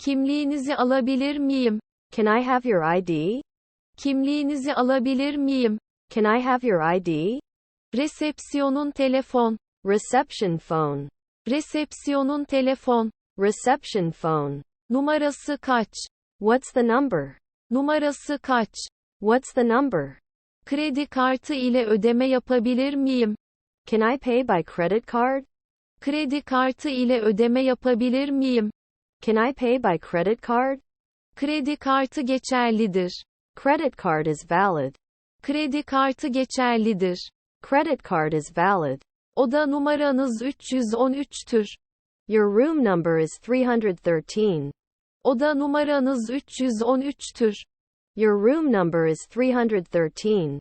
Kimliğinizi alabilir miyim? Can I have your ID? Kimliğinizi alabilir miyim? Can I have your ID? Resepsiyonun telefon. Reception phone. Resepsiyonun telefon. Reception phone. Numarası kaç? What's the number? Numarası kaç? What's the number? Kredi kartı ile ödeme yapabilir miyim? Can I pay by credit card? Kredi kartı ile ödeme yapabilir miyim? Can I pay by credit card? Kredi kartı geçerlidir. Credit card is valid. Kredi kartı geçerlidir. Credit card is valid. Oda numaranız 313'tür. Your room number is 313. Oda numaranız 313'tür. Your room number is 313.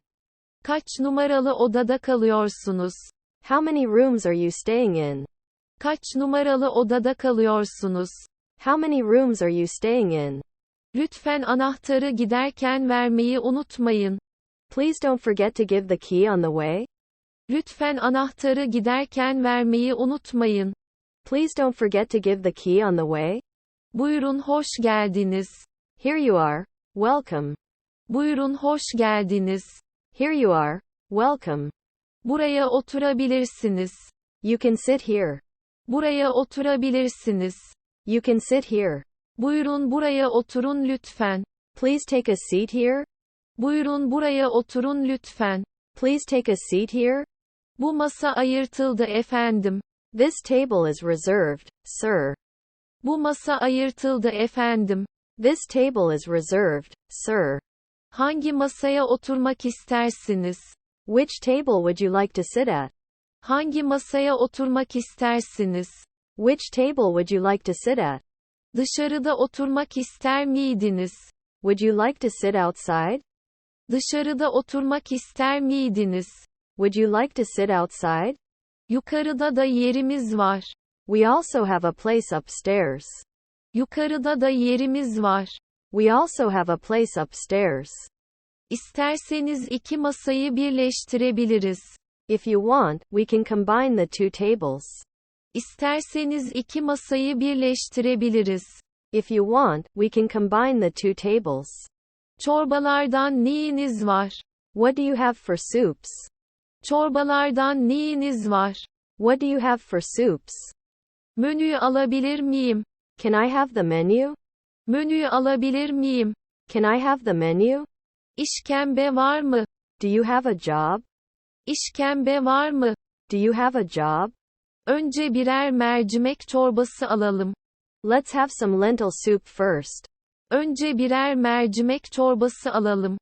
Kaç numaralı odada kalıyorsunuz? How many rooms are you staying in? Kaç numaralı odada kalıyorsunuz? How many rooms are you staying in? Lütfen anahtarı giderken vermeyi unutmayın. Please don't forget to give the key on the way. Lütfen anahtarı giderken vermeyi unutmayın. Please don't forget to give the key on the way. Buyurun hoş geldiniz. Here you are. Welcome. Buyurun hoş geldiniz. Here you are. Welcome. Buraya oturabilirsiniz. You can sit here. Buraya oturabilirsiniz. You can sit here. Buyurun buraya oturun lütfen. Please take a seat here. Buyurun buraya oturun lütfen. Please take a seat here. Bu masa ayırtıldı efendim. This table is reserved, sir. Bu masa ayırtıldı efendim. This table is reserved, sir. Hangi masaya oturmak istersiniz? Which table would you like to sit at? Hangi masaya oturmak istersiniz? Which table would you like to sit at? Dışarıda oturmak ister miydiniz? Would you like to sit outside? Dışarıda oturmak ister miydiniz? Would you like to sit outside? Yukarıda da yerimiz var. We also have a place upstairs. Yukarıda da yerimiz var. We also have a place upstairs. İsterseniz iki masayı birleştirebiliriz. If you want, we can combine the two tables. İsterseniz iki masayı birleştirebiliriz. If you want, we can combine the two tables. Çorbalardan neyiniz var? What do you have for soups? Çorbalardan neyiniz var? What do you have for soups? Menüyü alabilir miyim? Can I have the menu? Menüyü alabilir miyim? Can I have the menu? İşkembe var mı? Do you have a job? İşkembe var mı? Do you have a job? Önce birer mercimek çorbası alalım. Let's have some lentil soup first. Önce birer mercimek çorbası alalım.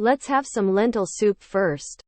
Let's have some lentil soup first.